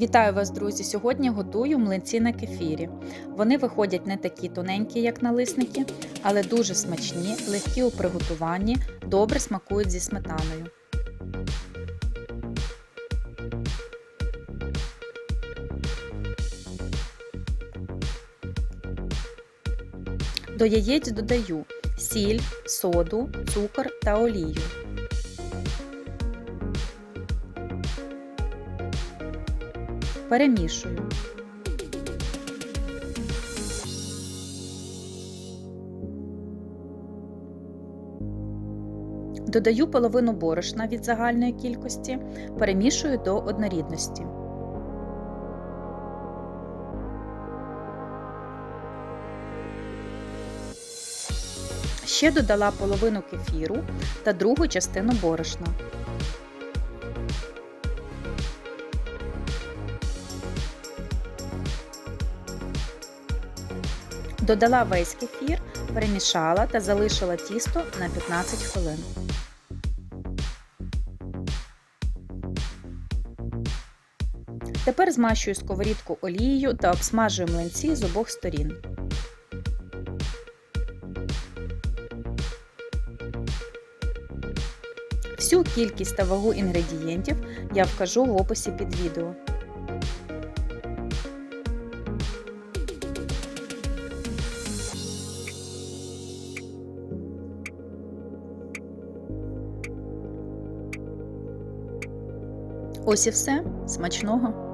Вітаю вас, друзі! Сьогодні готую млинці на кефірі. Вони виходять не такі тоненькі, як налисники, але дуже смачні, легкі у приготуванні, добре смакують зі сметаною. До яєць додаю сіль, соду, цукор та олію. Перемішую. Додаю половину борошна від загальної кількості, перемішую до однорідності. Ще додала половину кефіру та другу частину борошна. Додала весь кефір, перемішала та залишила тісто на 15 хвилин. Тепер змащую сковорідку олією та обсмажую млинці з обох сторін. Всю кількість та вагу інгредієнтів я вкажу в описі під відео. Ось і все. Смачного!